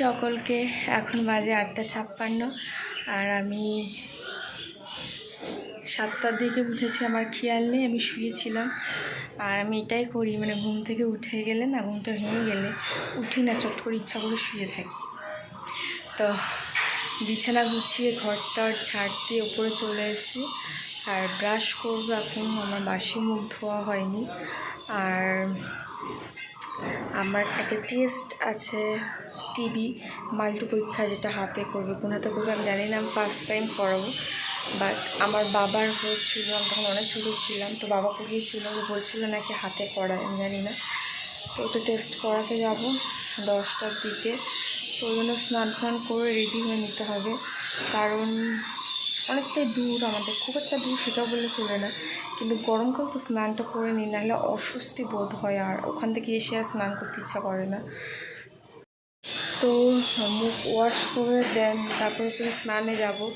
সকলকে এখন বাজে আটটা ছাপ্পান্ন, আর আমি সাতটার দিকে উঠেছি, আমার খেয়াল নেই, আমি শুয়েছিলাম। আর আমি এটাই করি মানে ঘুম থেকে উঠে গেলে না ঘুমটা ভেঙে গেলে উঠি না, চট করে ইচ্ছা করে শুয়ে থাকি। তো বিছানা গুছিয়ে ঘরটার ঝাড় দিয়ে ওপরে চলে এসেছি। আর ব্রাশ করব এখন আমার বাসি মুখ ধোয়া হয়নি। আর আমার একটা টেস্ট আছে টিবি মাল্টু পরীক্ষা যেটা হাতে করবে, কোন হাতে করবে আমি জানি না, আমি ফার্স্ট টাইম করাবো। বাট আমার বাবার হয়েছিল, আমি তখন অনেক ছোটো ছিলাম, তো বাবা করিয়েছিল বলছিল নাকি হাতে করায়, আমি জানি না। তো ওটা টেস্ট করাতে যাব দশটার দিকে। তো ওই জন্য স্নান ফান করে রেডি হয়ে নিতে হবে। কারণ অনেকটাই দূর আমাদের, খুব একটা দূর সেটাও বললে চলে না। কিন্তু গরমকাল তো স্নানটা করে নিই, নাহলে অস্বস্তি বোধ হয় আর। ওখান থেকে এসে আর স্নান করতে ইচ্ছা করে না। তো মুখ ওয়াশ করে দেন তারপর হচ্ছে স্নানে যাব।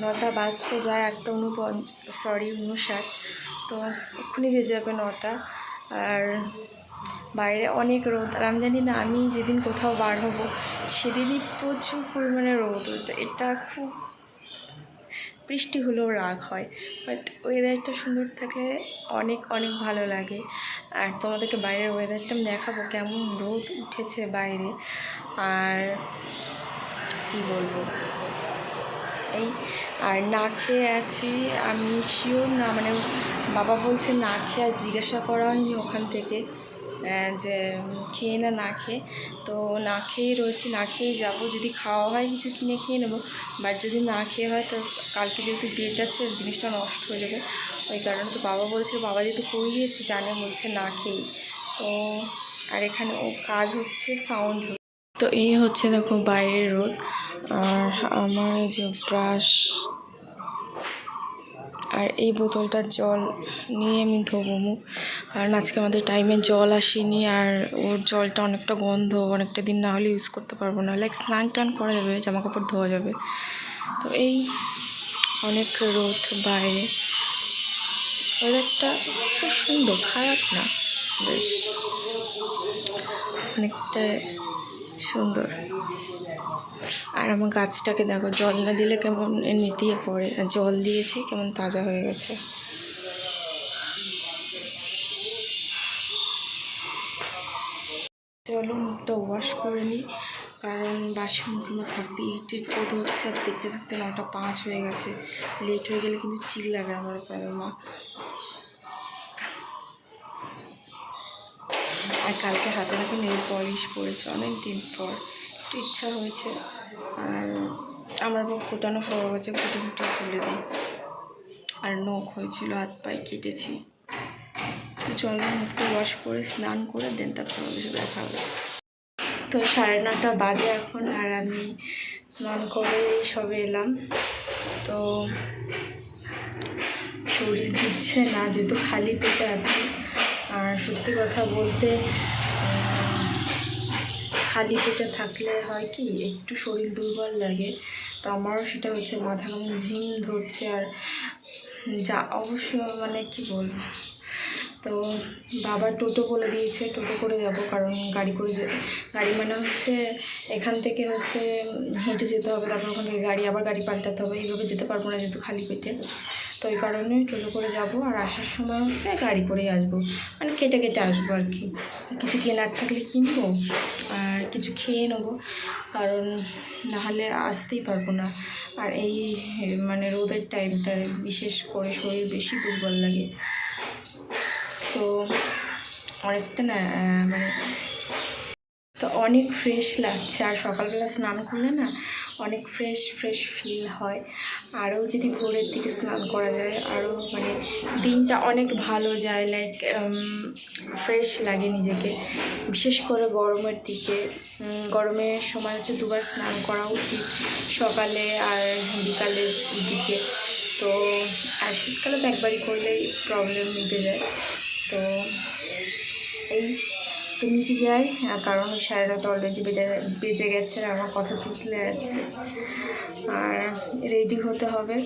নটা বাজতে যায়, একটা উনপঞ্চ সরি উনষাট। তো এক্ষুনি বেজে যাবে নটা। আর বাইরে অনেক রোদ। আর আমি জানি না, আমি যেদিন কোথাও বার হব, সেদিনই প্রচুর পরিমাণে রোদ। এটা খুব বৃষ্টি হলেও রাগ হয়। বাট ওয়েদারটা সুন্দর থাকলে অনেক অনেক ভালো লাগে। আর তোমাদেরকে বাইরের ওয়েদারটা আমি দেখাবো, কেমন রোদ উঠেছে বাইরে। আর কি বলব? এই, আর না খেয়ে আছি। আমি শিওর না মানে বাবা বলছে না খেয়ে আর জিজ্ঞাসা করা হয়নি ওখান থেকে যে খেয়ে না না খেয়ে। তো না খেয়েই রয়েছি, না খেয়েই যাব। যদি খাওয়া হয় কিছু কিনে খেয়ে নেব বাট যদি না খেয়ে হয় তো কালকে যেহেতু ডেট আছে, জিনিসটা নষ্ট হয়ে যাবে। ওই কারণে তো বাবা বলছে বাবা যেহেতু করিয়েছে জানে বলছে না খেয়েই। তো, আর এখানে ও কাজ হচ্ছে সাউন্ড তো এই হচ্ছে দেখো বাইরের রোদ। আর আমার যে ব্রাশ আর এই বোতলটার জল নিয়ে আমি ধোবো মুখ। কারণ আজকে আমাদের টাইমে জল আসেনি আর ওর জলটা অনেকটা গন্ধ, অনেকটা দিন না হলে ইউজ করতে পারব না। লাইক স্নান টান করা যাবে জামা কাপড় ধোয়া যাবে। তো এই অনেক রোদ বাইরে। ওয়েদারটা খুব সুন্দর, খারাপ না, বেশ। অনেকটা সুন্দর। আর আমার গাছটাকে দেখো, জল না দিলে কেমন নেতিয়ে পড়ে জল দিয়েছি কেমন তাজা হয়ে গেছে। চলো মুখটা ওয়াশ করে নিই কারণ বাসি মুখ আমার থাকতে ইটের বোধ হচ্ছে, আর দেখতে দেখতে নটা পাঁচ হয়ে গেছে। লেট হয়ে গেলে কিন্তু চিল লাগে আমার মা। আর কালকে হাতে নাকি নেল পলিশ পরেছে অনেক দিন পর। একটু ইচ্ছা হয়েছে। আর আমার বউ ফোটানো স্বভাব আছে ফুটে ফুটে তুলে দিই। আর নখ হয়েছিল, হাত পায়ে কেটেছি। তো চলো মুখটা ওয়াশ করে, স্নান করে দেন তারপর ওদের দেখা হবে। তো সাড়ে নটা বাজে এখন, আর আমি স্নান করে সবে এলাম। তো শরীর দিচ্ছে না, যেহেতু খালি পেটে আছি। আর সত্যি কথা বলতে খালি পেটে থাকলে হয় কি, একটু শরীর দুর্বল লাগে। তো আমারও সেটা হচ্ছে মাথা কেমন ঝিম ধরছে আর যা, অবশ্য মানে কি বলব? তো বাবা টোটো বলে দিয়েছে, টোটো করে যাব কারণ গাড়ি করে গাড়ি মানে হচ্ছে এখান থেকে হচ্ছে হেঁটে যেতে হবে, তারপর ওখান থেকে গাড়ি আবার গাড়ি পাল্টাতে হবে, এইভাবে যেতে পারব না যেহেতু খালি পেটে। তো ওই কারণে টোটো করে যাব। আর আসার সময় হচ্ছে গাড়ি করেই আসব। মানে কেটে কেটে আসব আর কি। কিছু কেনার থাকলে কিনবো আর কিছু খেয়ে নেব। কারণ নাহলে আসতেই পারব না। আর এই মানে রোদের টাইমটায় বিশেষ করে শরীর বেশি দুর্বল লাগে। তো অনেকটা না মানে তো অনেক ফ্রেশ লাগছে। আর সকালবেলা স্নান করলে না অনেক ফ্রেশ ফ্রেশ ফিল হয়। আরও যদি ভোরের দিকে স্নান করা যায় আরও মানে দিনটা অনেক ভালো যায় লাইক ফ্রেশ লাগে নিজেকে। বিশেষ করে গরমের দিকে গরমের সময় হচ্ছে দুবার স্নান করা উচিত সকালে আর বিকালের দিকে। তো, আর শীতকালে তো একবারই করলেই প্রবলেম মিটে যায়। তো, এই তো নিচে যাই কারণ সাড়ে নটা অলরেডি বেজে বেজে গেছে আর আমার কথা তুতলে আছে। আর রেডি হতে হবে।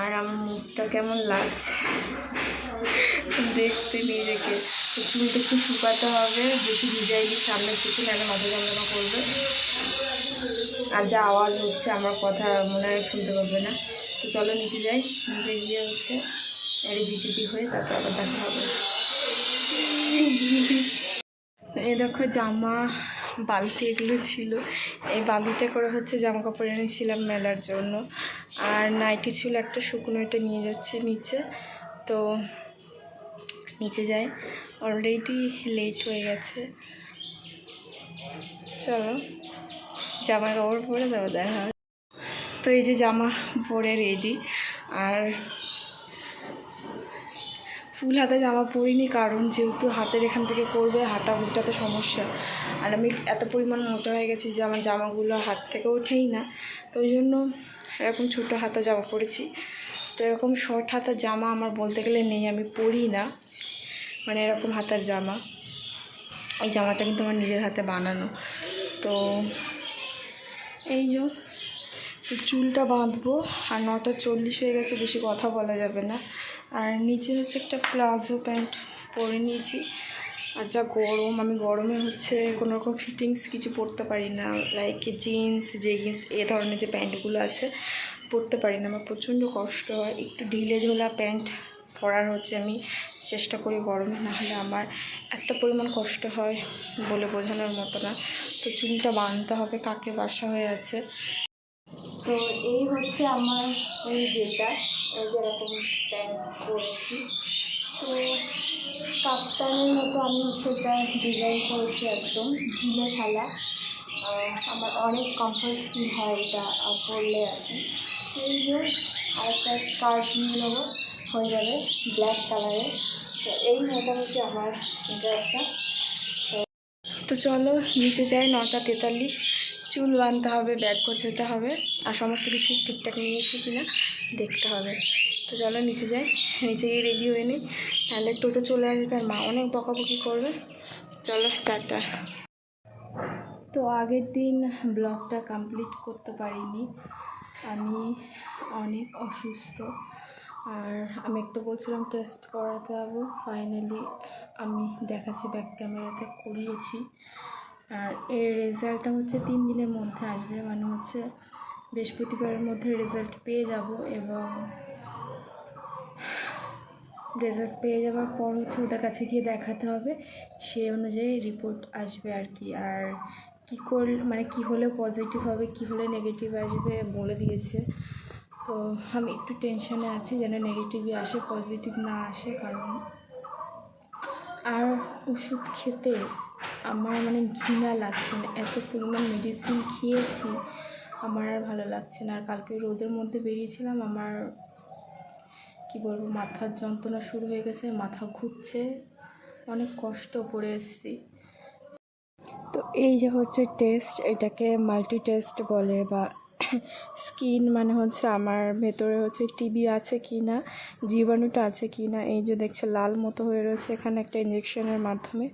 আর আমার মুখটা কেমন লাগছে? দেখতে নিজেকে। তো চুলটা একটু শুকাতে হবে, বেশি ভিজাইনি সামনের থেকে, নাহলে মাথা যন্ত্রণা করবে। আর যা আওয়াজ হচ্ছে, আমার কথা মনে হয় শুনতে পারবে না। তো চলো নিচে যাই। নিচে গিয়ে হচ্ছে রেডি টিডি হয়ে তারপর আবার দেখা হবে। এই দেখো জামা, বালতি এগুলো ছিল। এই বালতিটা করে হচ্ছে জামা কাপড় এনেছিলাম মেলার জন্য। আর নাইটি ছিল একটা, শুকনো এটা নিয়ে যাচ্ছে নিচে। তো নিচে যাই। অলরেডি লেট হয়ে গেছে। চলো জামা কাপড় পরে দেবো দেখা। তো এই যে জামা পরে রেডি আর ফুল হাতে জামা পরিনি, কারণ যেহেতু হাতের এখান থেকে করবে হাঁটা ঘুরটাতে সমস্যা। আর আমি এত পরিমাণ মোটা হয়ে গেছি যে আমার জামাগুলো হাত থেকে ওঠেই না। তো ওই জন্য এরকম ছোটো হাতা জামা পরেছি। তো এরকম শর্ট হাতা জামা আমার বলতে গেলে নেই, আমি পরি না। মানে এরকম হাতার জামা। এই জামাটা কিন্তু আমার নিজের হাতে বানানো। তো এই যে তো চুলটা বাঁধবো, আর নটা চল্লিশ হয়ে গেছে, বেশি কথা বলা যাবে না। আর নিচে হচ্ছে একটা প্লাজো প্যান্ট পরে নিয়েছি। আর যা গরম, আমি গরমে হচ্ছে কোনো রকম ফিটিংস কিছু পরতে পারি না লাইক জিন্স জেগিন্স এ ধরনের যে প্যান্টগুলো আছে, পরতে পারি না। আমার প্রচণ্ড কষ্ট হয়। একটু ঢিলে ঢোলা প্যান্ট পরার হচ্ছে আমি চেষ্টা করি গরমে, না হলে আমার এত পরিমাণ কষ্ট হয় বলে বোঝানোর মতো না। তো চুলটা বাঁধতে হবে, কাকে বাসা হয়ে আছে। তো এই হচ্ছে আমার ওই যেটা, এই যেরকম প্যান্ট করেছি তো কাপ্তানের মতো আমি হচ্ছে এটা ডিজাইন করেছি একদম ঢিলে খেলা। আমার অনেক কমফর্ট ফিল হয় এটা পরলে আর কি। সেই যে আরেকটা স্কার্ট নিয়ে নেব, হয়ে যাবে ব্ল্যাক কালারের তো এই মোটামুটি আমার ড্রেসটা তো চলো, নিচে যাই, নটা তেতাল্লিশ। চুল বাঁধতে হবে, ব্যাগ গোছাতে হবে, আর সমস্ত কিছু ঠিকঠাক নিয়েছি কি না দেখতে হবে। তো চলো নিচে যাই, নিচে গিয়ে রেডি হয়ে নিই তাহলে টোটো চলে আসবে আর মা অনেক বকাবকি করবে। চলো, টাটা। তো আগের দিন ব্লগটা কমপ্লিট করতে পারিনি। আমি অনেক অসুস্থ, আর আমি একটু বলছিলাম টেস্ট করাতে যাব। ফাইনালি আমি দেখাচ্ছি ব্যাক ক্যামেরাতে করিয়েছি। আর এর রেজাল্টটা হচ্ছে তিন দিনের মধ্যে আসবে মানে হচ্ছে বৃহস্পতিবারের মধ্যে রেজাল্ট পেয়ে যাব এবং রেজাল্ট পেয়ে যাওয়ার পর হচ্ছে ওদের কাছে গিয়ে দেখাতে হবে সেই অনুযায়ী রিপোর্ট আসবে আর কি। আর কী করলে মানে কী হলে পজিটিভ হবে, কী হলে নেগেটিভ আসবে বলে দিয়েছে। তো আমি একটু টেনশনে আছি যেন নেগেটিভই আসে পজিটিভ না আসে, কারণ আর ওষুধ খেতে আমার মানে ঘৃণা লাগছে না এত পরিমাণ মেডিসিন খেয়েছি, আমার আর ভালো লাগছে না। আর কালকে রোদের মধ্যে বেরিয়েছিলাম, আমার, কি বলব, মাথার যন্ত্রণা শুরু হয়ে গেছে, মাথা ঘুরছে, অনেক কষ্ট পড়ে এসেছি। তো এই যে হচ্ছে টেস্ট এটাকে মাল্টি টেস্ট বলে বা স্কিন মানে হচ্ছে আমার ভেতরে হচ্ছে টিবি আছে কি না, জীবাণুটা আছে কি না, এই যে দেখছে লাল মতো হয়ে রয়েছে, এখানে একটা ইঞ্জেকশনের মাধ্যমে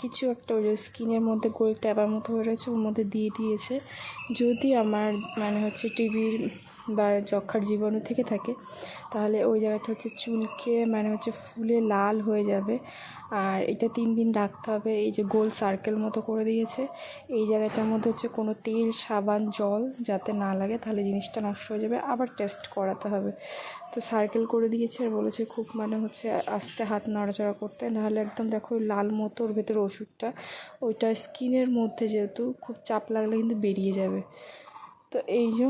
কিছু একটা ওই যে স্কিনের মধ্যে গোল ট্যাবার মতো হয়ে রয়েছে, ওর মধ্যে দিয়ে দিয়েছে। যদি আমার মানে হচ্ছে টিবির বা যক্ষার জীবাণু থেকে থাকে তাহলে ওই জায়গাটা হচ্ছে চুলকে মানে হচ্ছে ফুলে লাল হয়ে যাবে। আর এটা তিন দিন রাখতে হবে, এই যে গোল সার্কেল মতো করে দিয়েছে। এই জায়গাটার মধ্যে হচ্ছে কোনো তেল, সাবান, জল যাতে না লাগে, তাহলে জিনিসটা নষ্ট হয়ে যাবে। আবার টেস্ট করাতে হবে। তো সার্কেল করে দিয়েছে আর বলেছে খুব মানে হচ্ছে আস্তে হাত নড়াচড়া করতে। নাহলে একদম দেখো লাল মতো ওর ভেতরে ওষুধটা, ওইটা স্কিনের মধ্যে যেহেতু খুব চাপ লাগলে কিন্তু বেরিয়ে যাবে। তো এই যে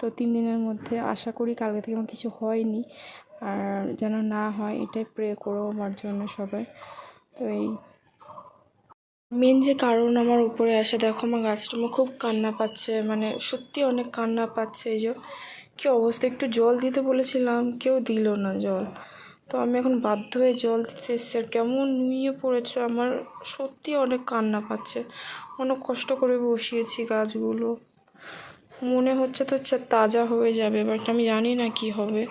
তো তিন দিনের মধ্যে আশা করি কালকে থেকে আমার কিছু হয়নি। আর যেন না হয়, এটাই প্রে করো আমার জন্য সবাই। তো এই মেন যে কারণ আমার উপরে আসে, দেখো আমার গাছটা আমার খুব কান্না পাচ্ছে মানে সত্যি অনেক কান্না পাচ্ছে এই যে। কী অবস্থা, একটু জল দিতে বলেছিলাম, কেউ দিল না জল। তো আমি এখন বাধ্য হয়ে জল দিতে এসেছি কেমন নুয়ে পড়েছে, আমার সত্যি অনেক কান্না পাচ্ছে। অনেক কষ্ট করে বসিয়েছি গাছগুলো। মনে হচ্ছে তো তাজা হয়ে যাবে বাট আমি জানি না কি হবে।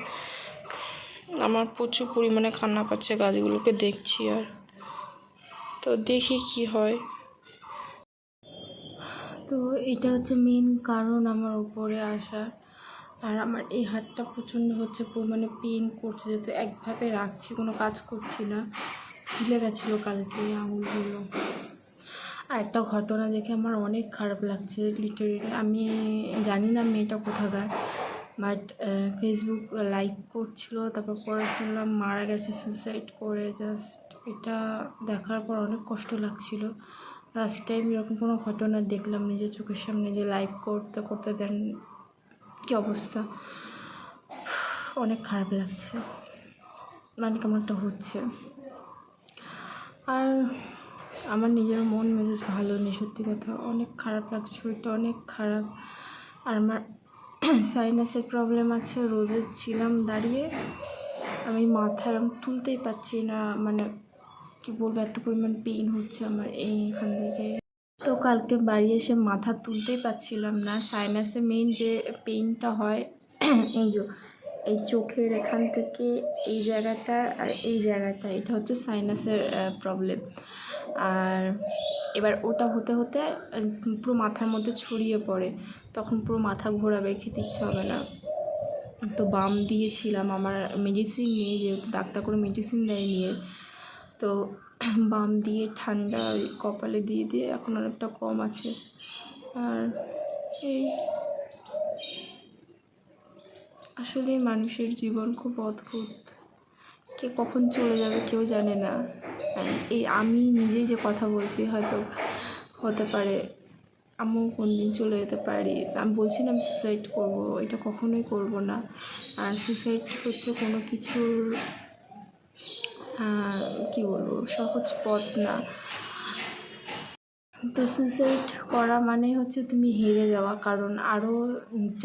আমার প্রচুর পরিমাণে কান্না পাচ্ছে গাছগুলোকে দেখছি আর। তো দেখি কি হয়। তো এটা হচ্ছে মেন কারণ আমার উপরে আসার আর আমার এই হাতটা প্রচণ্ড হচ্ছে পরিমাণে পেন করছে যাতে একভাবে রাখছি, কোনো কাজ করছি না। ফুলে গেছিল কালকে আঙুলগুলো। আর একটা ঘটনা দেখে আমার অনেক খারাপ লাগছে লিটারেলি আমি জানি না মেয়েটা কোথাকার বাট ফেসবুক লাইক করছিল, তারপর পরে শুনলাম মারা গেছে সুইসাইড করে। জাস্ট এটা দেখার পর অনেক কষ্ট লাগছিল। লাস্ট টাইম এরকম কোনো ঘটনা দেখলাম নিজের চোখের সামনে যে লাইভ করতে করতে দেন কী অবস্থা। অনেক খারাপ লাগছে। মানে কেমন একটা হচ্ছে। আর আমার নিজের মন মেজাজ ভালো নেই, সত্যি কথা। অনেক খারাপ লাগছে, শরীরটা অনেক খারাপ। আর আমার সাইনাসের প্রবলেম আছে, রোদে ছিলাম দাঁড়িয়ে। আমি মাথা এরম তুলতেই পারছি না মানে কি বলব, এত পরিমাণ পেইন হচ্ছে আমার এইখান থেকে। তো কালকে বাড়ি এসে মাথা তুলতেই পারছিলাম না। সাইনাসে মেইন যে পেইনটা হয়, এই যে, এই চোখের এখান থেকে এই জায়গাটা আর এই জায়গাটা, এটা হচ্ছে সাইনাসের প্রবলেম আর এবার ওটা হতে হতে, পুরো মাথার মধ্যে ছড়িয়ে পড়ে। তখন পুরো মাথা ঘোরাবে, খেতে ইচ্ছা হবে না। তো বাম দিয়েছিলাম আমার মেডিসিন নিয়ে, যেহেতু ডাক্তার করে মেডিসিন দেয় নিয়ে তো বাম দিয়ে ঠান্ডা ওই কপালে দিয়ে দিয়ে এখন অনেকটা কম আছে। আর এই আসলে মানুষের জীবন খুব অদ্ভুত। কে কখন চলে যাবে কেউ জানে না। এই আমি নিজেই যে কথা বলছি হয়তো হতে পারে আমিও কোন দিন চলে যেতে পারি। আমি বলছি না আমি সুসাইড করব, এটা কখনোই করব না। আর সুসাইড হচ্ছে কোনো কিছুর কী কি বলব, সহজ পথ না। তো সুইসাইড করা মানে হচ্ছে তুমি হেরে যাওয়া। কারণ আরও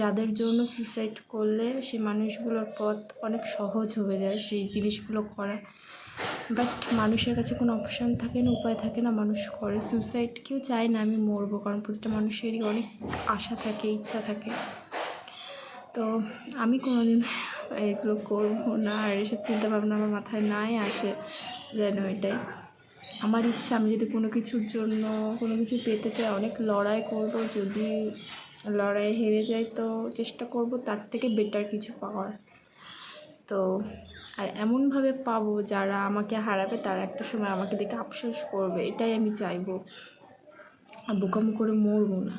যাদের জন্য সুইসাইড করলে সে মানুষগুলোর পথ অনেক সহজ হয়ে যায় সেই জিনিসগুলো করা। বাট মানুষের কাছে কোনো অপশান থাকে না, উপায় থাকে না, মানুষ করে। সুইসাইড কেউ চায় না আমি মরবো, কারণ প্রতিটা মানুষেরই অনেক আশা থাকে, ইচ্ছা থাকে। তো আমি কোনোদিন এগুলো করব না, আর এসব চিন্তাভাবনা আমার মাথায় নাই আসে যেন এটাই। আমার ইচ্ছা, আমি যদি কোনো কিছুর জন্য কোনো কিছু পেতে চাই, অনেক লড়াই করব, যদি লড়াই হেরে যাই তো চেষ্টা করব, তার থেকে বেটার কিছু পাওয়ার। তো, আর এমনভাবে পাবো যারা আমাকে হারাবে, তারা একটা সময় আমাকে দেখে আফসোস করবে, এটাই আমি চাইব। আর বোকামো করে মরবো না।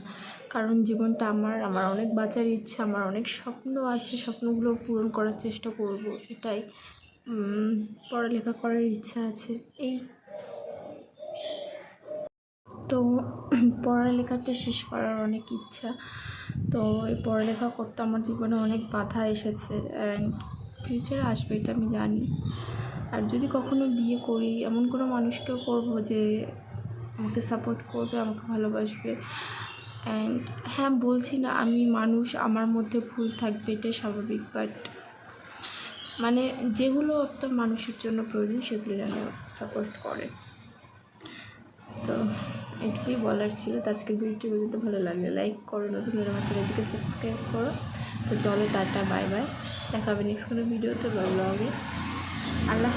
কারণ জীবনটা আমার আমার অনেক বাঁচার ইচ্ছা, আমার অনেক স্বপ্ন আছে, স্বপ্নগুলো পূরণ করার চেষ্টা করব, এটাই পড়ালেখা করার ইচ্ছা আছে, এই তো পড়ালেখাটা শেষ করার অনেক ইচ্ছা। তো এই পড়ালেখা করতে আমার জীবনে অনেক বাধা এসেছে অ্যান্ড ফিউচারে আসবে এটা আমি জানি। আর যদি কখনো বিয়ে করি, এমন কোনো মানুষকেও করব যে আমাকে সাপোর্ট করবে, আমাকে ভালোবাসবে। অ্যান্ড হ্যাঁ বলছি না, আমি মানুষ, আমার মধ্যে ভুল থাকবে, এটাই স্বাভাবিক বাট মানে যেগুলো একটা মানুষের জন্য প্রয়োজন সেগুলো যেন সাপোর্ট করে। তো এটুকুই বলার ছিল। তো আজকের ভিডিওটি পর্যন্ত ভালো লাগলে লাইক করো, নতুন করে আমার চ্যানেলটিকে সাবস্ক্রাইব করো। তো চলো, টাটা বাই বাই দেখা হবে নেক্সট কোনো ভিডিওতে ব্লগে আল্লাহ